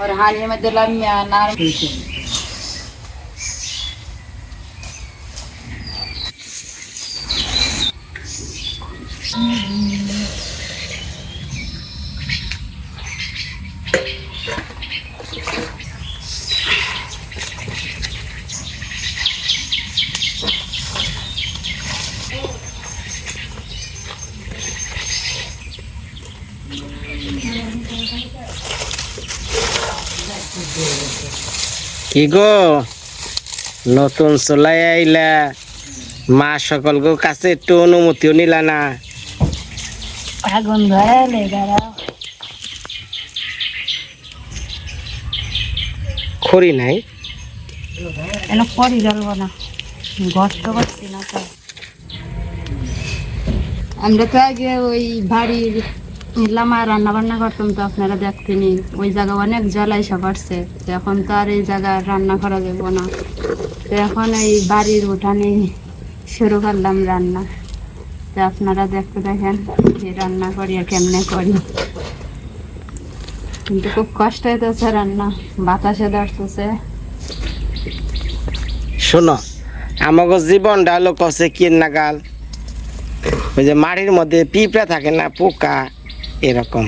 और हाल ही में दिला नारायण কি গো? নতুন চলাই আইলা। মা সকলকে কাছে একটু অনুমতিও নিলা না। আগুন দাঁড়াও। খড়ি নাই? এনে পরি জ্বলবো না। কষ্ট করছি না তো। আমরা তো আগে ওই বাড়ির লামা রান্না বান্না করতাম তো আপনারা দেখতেনি। ওই জায়গা অনেক জ্বালাই সবারছে তো এখন তো আর এই জায়গা রান্না করা যাব না। তো এখন এই বাড়ির উঠানে শুরু করলাম রান্না। তো আপনারা দেখতে দেখেন যে রান্না করি কেমনে করি। কিন্তু খুব কষ্ট হইতেছে রান্না। বাতাসে ধরতেছে। শোনো আমাকে জীবনটা হলো কষে কি নাগাল ওই যে মাটির মধ্যে পিঁপড়া থাকে না, পোকা। এরকম।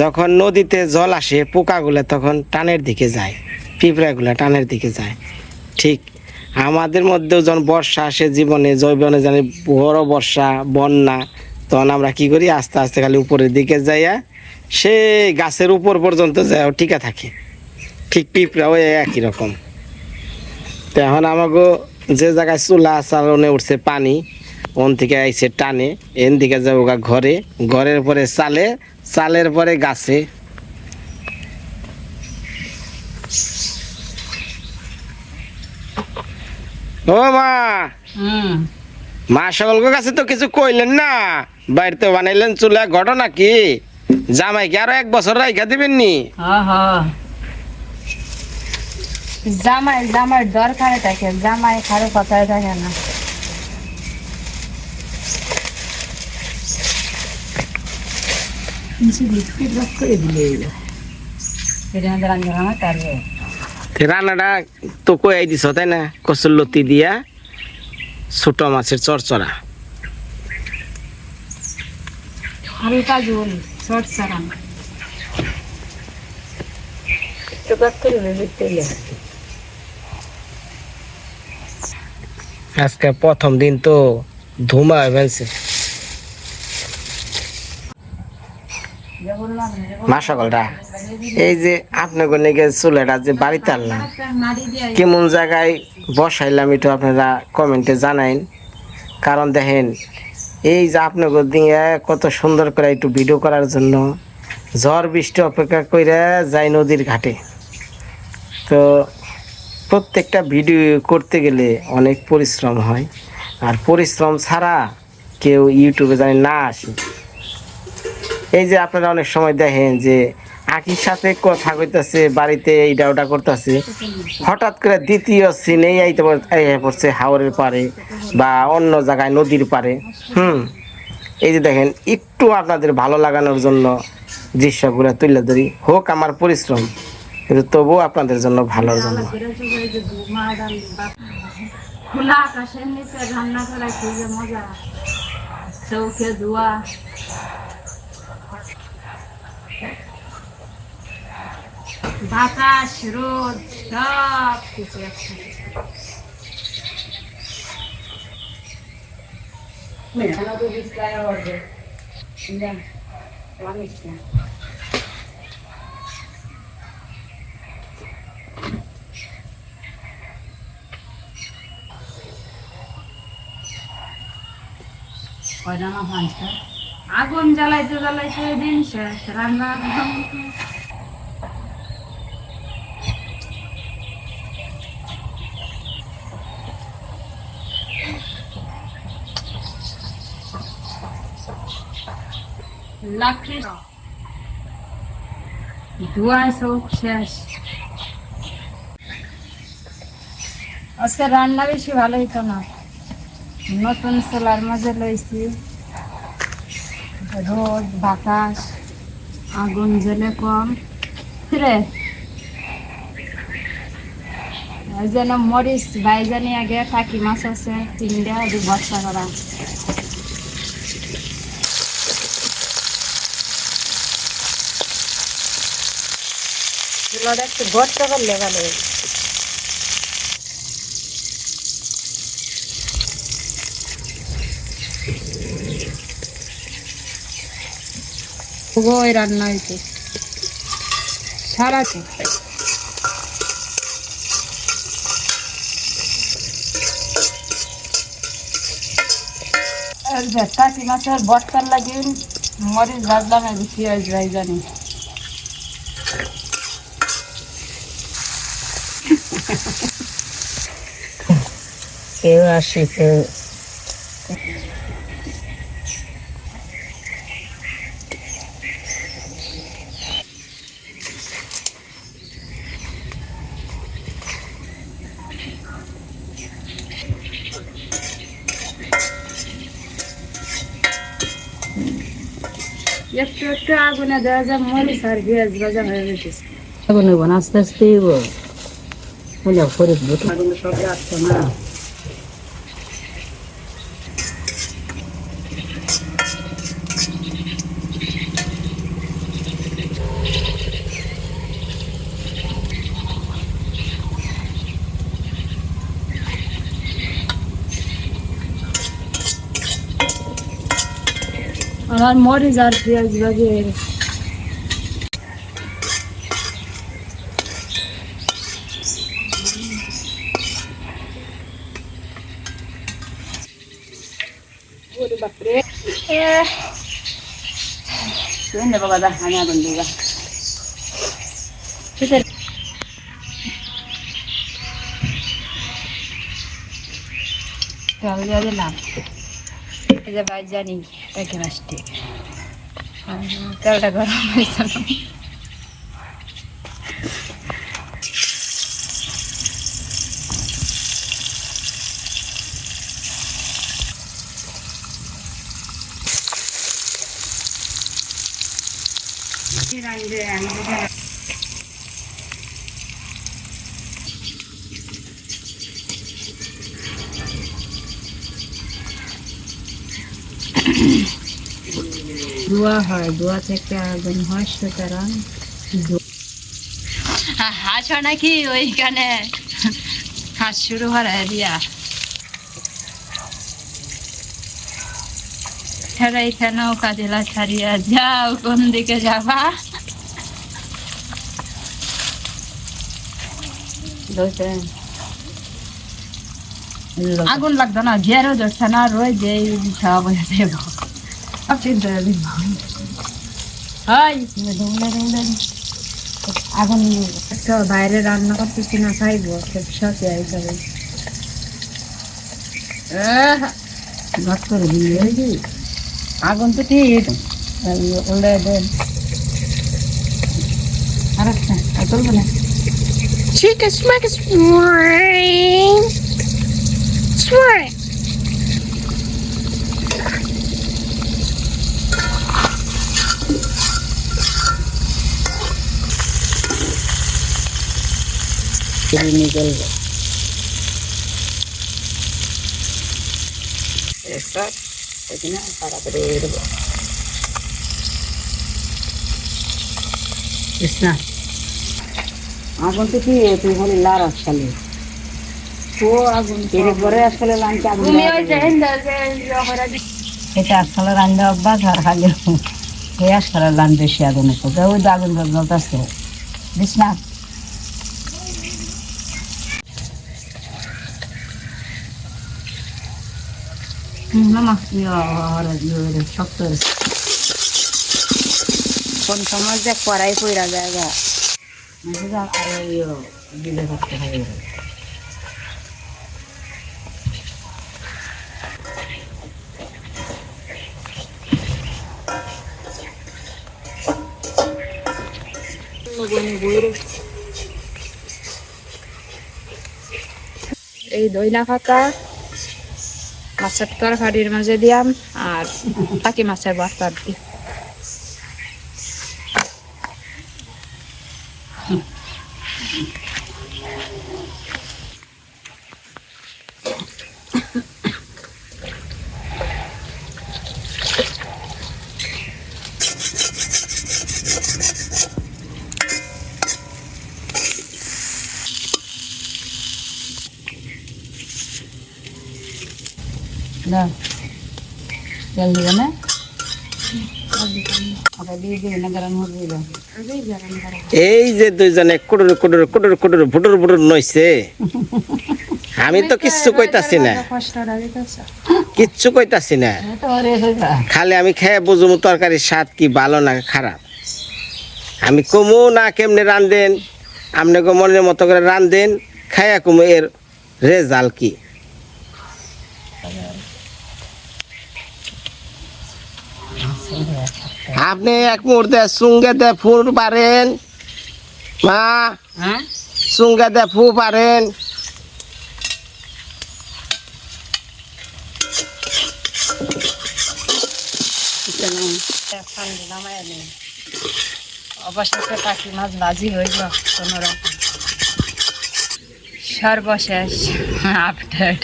যখন নদীতে জল আসে পোকাগুলো তখন টানের দিকে যায়, পিঁপড়াগুলো টানের দিকে যায়। ঠিক আমাদের মধ্যেও যখন বর্ষা আসে জীবনে, জৈবনে জানি বড় বর্ষা, বন্যা, তখন আমরা কি করি? আস্তে আস্তে খালি উপরের দিকে যাইয়া সে গাছের উপর পর্যন্ত যায় টিকা থাকে। ঠিক পিঁপড়া ওই একই রকম। তো এখন আমাকে যে জায়গায় চুলা চালনে উঠছে পানি ওন থেকে আইসে টানে এন দিকে যাব গা ঘরে। ঘরের পরে চালে চালের পরে গাছে। ও মা! হুম। মা সকলকে কাছে তো কিছু কইলেন না। বাড়িতে বানাইলেন চুলা ঘটনা কি জামাই কি আরও এক বছর রাইখা দিবেন নি? জামাই জামাই দরকারে থাকে জামাই কারও কথায় থাকে না। রান্নাটা তো কই দিছ তাই না? কচুর লতি দিয়া ছোট মাছের হালকা ঝোল শর্ট আজকে প্রথম দিন তো ধুমা হয়েছে মা এই যে আপনার নাকি চুলাটা যে বাড়িতে আনলাম। কেমন জায়গায় বসাইলাম একটু আপনারা কমেন্টে জানাইন। কারণ দেখেন, এই যে আপনাকে দিয়ে কত সুন্দর করে একটু ভিডিও করার জন্য ঝড় বৃষ্টি অপেক্ষা করে যাই নদীর ঘাটে। তো প্রত্যেকটা ভিডিও করতে গেলে অনেক পরিশ্রম হয়। আর পরিশ্রম ছাড়া কেউ ইউটিউবে জানি না আসে এই যে আপনারা অনেক সময় দেখেন যে আকির সাথে কথা কইতাছে, বাড়িতে এইটা ওটা করতেছে। হঠাৎ করে দ্বিতীয় সিনেই আইতে পড়ছে হাওরের পারে বা অন্য জায়গায় নদীর পারে হুম। এই যে দেখেন, একটু আপনাদের ভালো লাগানোর জন্য দৃশ্যগুলো তুলে ধরি। হোক আমার পরিশ্রম, কিন্তু তবুও আপনাদের জন্য ভালোর জন্য। খোলা আকাশের নিচে রান্না করা কি মজা। চৌকে ধোয়া। বাতাস রোদ সব কিছু একসাথে। আগুন জ্বালাইতে জ্বালাইতে দিন শেষ রান্না লাকড়ি ধোঁয়ায় সব শেষ। আজকে রান্না বেশি ভালো হইতো না। নতুন সোলার মাঝে লইছি। রোদ বাতাস, আগুন জ্বলে কম। রে যেন মরিচ বাইজানি আগে টাকি মাছ আছে তিনটা দু বস্তা করা। এগুলো একটু ভর্তা করলে ভালো রান্না হইতে সারা টাকি মাছের বস্তার লাগে মরিচ ভাজলাম পেঁয়াজ ভাই জানি কেউ আসে কেউ একটু একটু আগুনে দেওয়া যায় মরিচ আর পেঁয়াজ ভাজা হয়ে গেছে এখন নেব না আস্তে আস্তে বলে করে দেবো আগুন সব আসতো না আমার মরিচ আর পেঁয়াজ ভাজি হয়ে গেছে ওরে বাপরে শুনে বাবা দা আমি আগুন দিবা সেটাই তেল দিয়ে দিলাম এই যে ভাই জানি প্যাকে মাছটি তেলটা গরম হয়েছে না। দোয়া হয় দোয়া থেকে আগুন হয় সুতরাং হাসো নাকি ওইখানে? হাস শুরু হয় দিয়া হেরাই কেন কাজেলা ছাড়িয়া যাও কোন দিকে যাবা? আগুন লাগতো না ঝেরও ধরছে না রোজ যে খাওয়া বসে দেব চিন্তা হয় ডুমলে ডুমলে আগুন একটা বাইরে রান্না করতেছি না খাইবো সাথে হিসাবে ভাত করে দিলে আগুন তো ঠিক। উল্লে দেন। আর একটা আর তুলবো না। Chica smack swing. তাড়াতাড়ি দেবো। কৃষ্ণা আগুন তো কি তুই বলি লার আসলে। আগুন এর পরে আসলে ইয়ে। এটা আসলে রান্না অভ্যাস আর খালি ওই আসলে লান বেশি আগুন আছে তো ওই আগুন জ্বলতেছে দিস না হুম, মামা শক্ত কোন সময় যে কড়াই পইরা জায়গা আর ওই দিলে করতে হবে এই দইনা পাতা মাছের তরকারির মাঝে দিয়াম আর পাখি মাছের বার্তা দিই। এই যে দুইজনে কুডুর কুডুর ভুটুর ভুটুর নইছে। আমি তো কিচ্ছু কইতাছি না। কিচ্ছু কইতাছি না। খালি আমি খেয়ে বুঝুম তরকারির স্বাদ কি ভালো না খারাপ। আমি কমু না কেমনে রান্ধেন আপনি মনের মতো করে রান্ধেন খাইয়া কমু এর রেজাল্ট কি? আপনি এক মুহূর্তে সুঙ্গে দে ফুল পারেন। মা হ্যাঁ? সুঙ্গে দে ফু পারেন। অবশেষে টাকি মাছ ভাজি হইল কোনো রকম সর্বশেষ আপডেট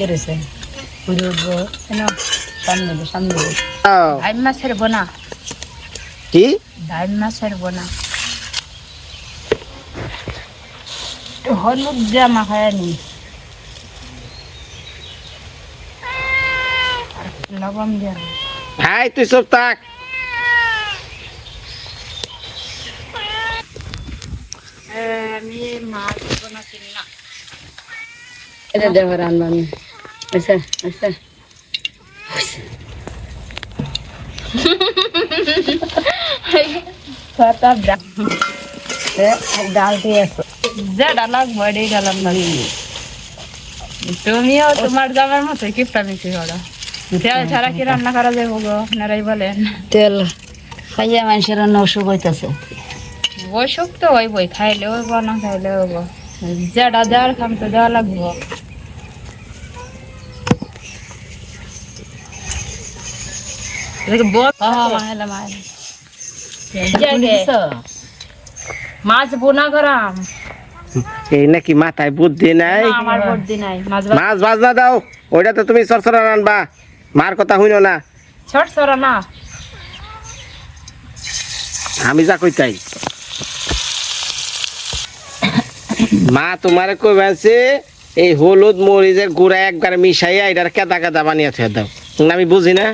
গেছে পুরো সামনে দে, সামনে দে। ডাইম মাছের বোনা। কি? ডাইম মাছের বোনা। হলুদ দিয়ে মাখায় নি। আর লবণ দিয়ে হাই তুই সব থাক। আমি মাছ বানাচ্ছি না এটা দেবো রান্না আমি আচ্ছা আচ্ছা। ডাল দিয়ে যেটা লাগবো এটাই ডালাম না তুমিও তোমার জামার মতো কিপটা বেশি করো। তেল ছাড়া কি রান্না করা যাব গো আপনারাই বলেন। তেল খাইয়া মানুষের অসুখ হইতেছে। বসুক তো ওই বই খাইলে ওই না খাইলে ওই যেটা দেওয়ার খাম তো দেওয়া লাগবো। মাছ বোনা করাম এই নাকি মাথায় বুদ্ধি নাই আমার বর্দি নাই মাছ মাছ দাও ওইটা তো তুমি সরসরা রানবা মার কথা হইনো না ছোট না আমি যা কইতাই মা তোমারে কইবাছে এই হলুদ মরিচের গুঁড়া একবার মিশাইয়া এটার কেদা কেদা বানিয়ে থুয়ে দাও না আমি বুঝি না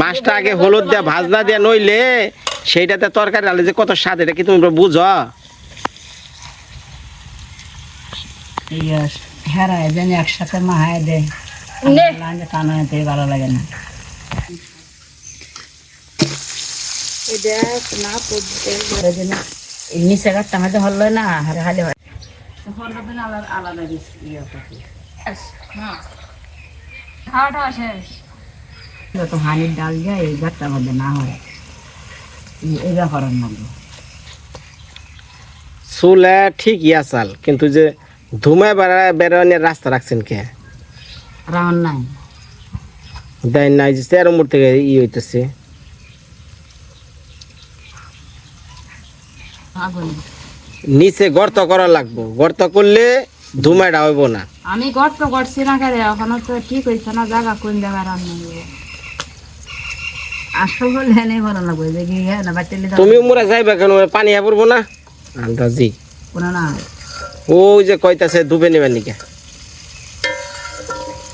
মাছটা আগে হলুদ দিয়া ভাজনা দিয়া নইলে সেইটাতে তরকারি ডালে যে কত স্বাদ এটা কি তুমি বুঝো? ইয়ে একসাথে মাহায় দেয় নে। ভালো লাগে নিচে গাছটা আমাদের হলো না হারে হালে হয়। আলাদা আলাদা ইয়ে করছে শেষ। যত হানির ডাল যায় এই গাছটার মধ্যে না হয়। এই- ব্যাপারের মধ্যে। চুলে ঠিকই আসাল কিন্তু যে ধুমায় বেড়া বেরোনের রাস্তা রাখছেন কে? রাউন্ড নাই। দেন নাই যে তেরো মুর থেকে ই হইতেছে। নিচে গর্ত করা লাগবো। গর্ত করলে ধুমাইটা হইব না। আমি গর্ত করছি না কেন? এখনও তো ঠিক হয়েছে না জায়গা কোন জায়গায় রান্না করব আসল বলে এনে ভালো লাগবে যে কি হ্যাঁ না বাচ্চালি তুমি মোরা যাইবা কেন? পানি না? আন্দাজি ওই যে কইতাছে ডুবে নেবেন নিকে?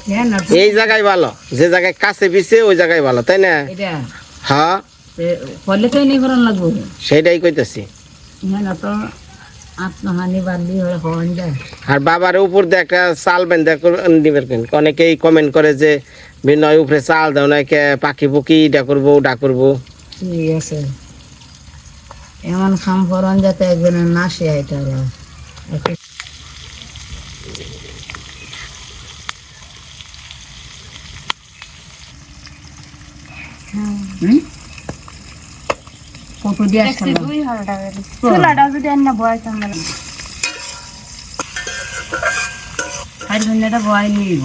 হ্যাঁ এই জায়গায় ভালো। যে জায়গায় কাছে পিছে ওই জায়গায় ভালো তাই না? হ্যাঁ? সেইটাই কইতাছি। আর বাবার উপর দিয়ে একটা চাল বেঁধে অনেকেই কমেন্ট করে যে বিনয় উপরে চাল দাও না কে পাখি পুকি ইটা করব ওটা করব। ঠিক আছে। এমন খাম ফরন যাতে একজনের না সে এটা কত দিয়ে আসলাম দুই হাজার টাকা দিচ্ছি। চুলাটা যদি এনে বয়তাম না আর ধন্যটা ভয় নিব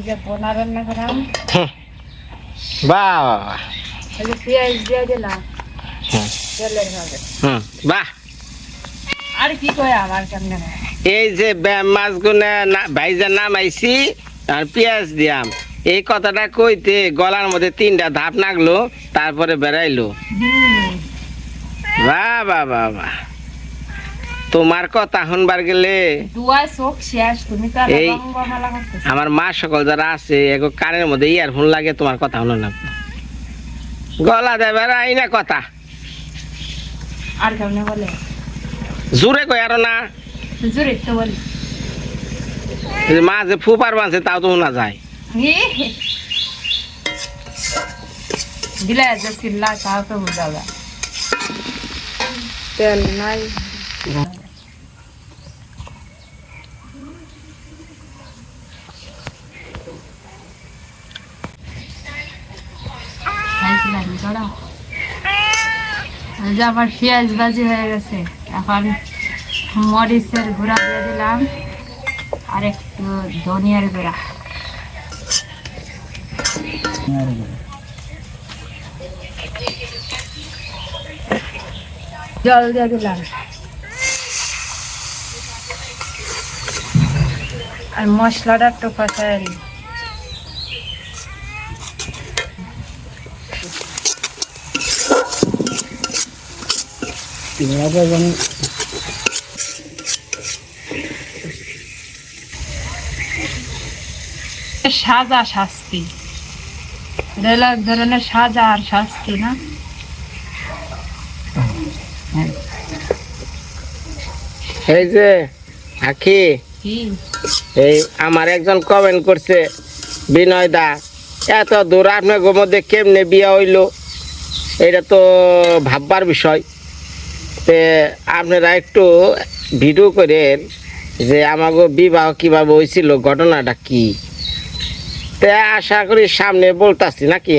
যে রান্না বাহ। এই যে পেঁয়াজ দিয়ে দিলাম। হুম। তেলের ভাবে। হুম বাহ আর কি কয় আমার কেমনে? এই যে বে- মাছগুলো না- ভাইজা আর পেঁয়াজ দিয়াম। এই কথাটা কইতে গলার মধ্যে তিনটা ধাপ নাগলো তারপরে বেড়াইলো। বাহ বাহ বাহ বাহ তোমার কথা শুনবার গেলে এই- আমার মা সকল যারা আছে এগো কানের মধ্যে ইয়ারফোন লাগে তোমার কথা শুনো না। গলা দেবে আই না কথা। আর কেমনে বলে। জোরে কই আরও না। জোরে তো বলি। মা যে ফুপার বানছে তাও তো শোনা যায়। দিলে যে চিল্লা তাও তো বোঝা যায়। তেল নাই। চড়া যে আমার পেঁয়াজ বাজি হয়ে গেছে। এখন মরিচের গুঁড়া দিয়ে দিলাম। আর একটু ধনিয়ার গুঁড়া। জল দিয়ে দিলাম। আর মশলাটা একটু সাজা শাস্তি। এটা এক ধরনের সাজা আর শাস্তি না? এই যে আখি এই আমার একজন কমেন্ট করছে বিনয় দা এত দূর আপনার মধ্যে কেমনে বিয়া হইল? এটা তো ভাববার বিষয়। তে আপনারা একটু ভিডিও করেন যে আমাকে বিবাহ কীভাবে হয়েছিল ঘটনাটা কি? তে আশা করি সামনে বলতাছি নাকি?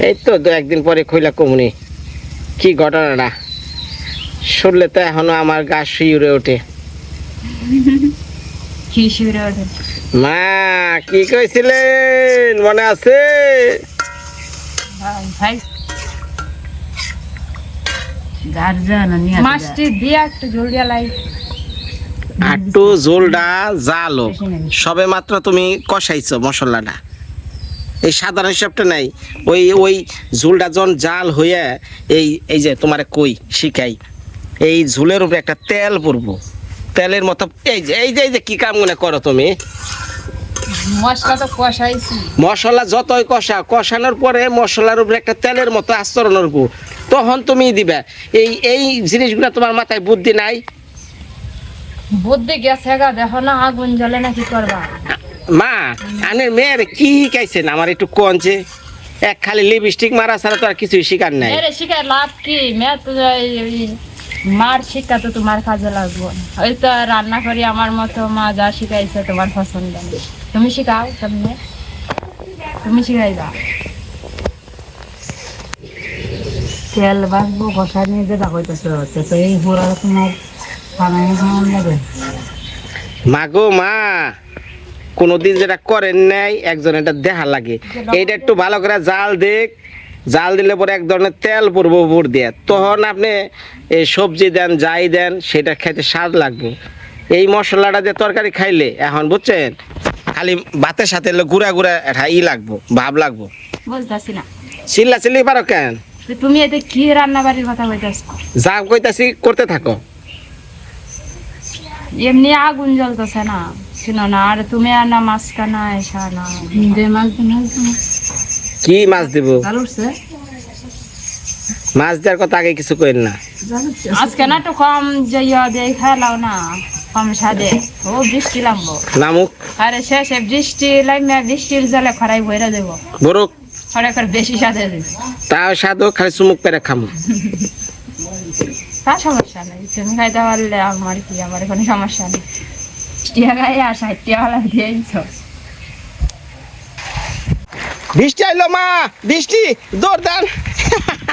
এই তো দু একদিন পরে খইলা কমুনি। কি ঘটনাটা? শুনলে তো এখনও আমার গা শিউরে ওঠে। ওঠে? মা কি কইছিলেন? মনে আছে? মাছটি দিয়ে একটু জল দিয়া লাই। আটটু জোলটা জালো। সবে মাত্র তুমি কষাইছো মশলাটা। এই সাধারণ হিসাবটা নাই। ওই ওই ঝোলটা যখন জাল হয়ে এই এই যে তোমার কই শিখাই। এই ঝোলের উপরে একটা তেল পড়ব তেলের মতো এই যে এই যে এই যে কি কাম মনে করো তুমি? মশলা তো কষাইছি। মশলা যতই কষা কষানোর পরে মশলার উপরে একটা তেলের মতো আস্তরণ উঠবো তখন তুমি দিবে। এই এই জিনিসগুলো তোমার মাথায় বুদ্ধি নাই? বুদ্ধি গেছে গা দেখো না আগুন জ্বলে না কি করবা? মা আনের মেয়ের কি শিখাইছেন? আমার একটু এক খালি লিপস্টিক মারা ছাড়া তো আর কিছুই শিকার নাই। শিখায় লাভ কি? মেয়ে তো মার শিক্ষা তো তোমার কাজে লাগবো। ওই তো রান্না করি আমার মতো মা যা শিখাইছে তোমার পছন্দ। তুমি শিখাও সামনে তুমি শিখাইবা। তেল বাঁচবো কষা নিয়ে যেটা হচ্ছে তো এই পুরা তোমার খানা খাওয়ান লাগে। মাগো মা কোনোদিন যেটা করেন নাই একজন এটা দেখা লাগে। এইটা একটু ভালো করে জাল দেখ। জাল দিলে পরে এক ধরনের তেল পড়ব উপর দিয়ে। তখন আপনি এই সবজি দেন যাই দেন সেটা খেতে স্বাদ লাগবে। এই মশলাটা দিয়ে তরকারি খাইলে এখন বুঝছেন? খালি ভাতের সাথে গুড়া গুড়া একটা ই লাগবো ভাব লাগবো। চিল্লা চিল্লি পারো কেন? তুমি এতে কি রান্না বাড়ির কথা বলতেছ যা কইতাছি করতে থাকো। এমনি আগুন জ্বলতেছে না শুনো না আর তুমি আর না মাছ কানা এসা না। দে মাছ দে মাছ দে। কি মাছ দিব? মাছ দেওয়ার কথা আগে কিছু করেন না। আজকে না একটু কম যে ইয়া দিয়ে খেলাও না কম সাদে। ও বৃষ্টি লাগবো। নামুক। আরে শেষে বৃষ্টি লাগবে বৃষ্টির জলে খরাই বইরা দেবো। বরুক। বেশি দেবো। তাও সাধু খালি চুমুক পেরে খামু। তা সমস্যা নেই তুমি খাইতে পারলে আমার কি আমার কোনো সমস্যা নেই। টিয়া গায়ে আর ষাট টিয়াওয়ালা দিয়েছ বৃষ্টি আইলো মা বৃষ্টি দৌড় দেন।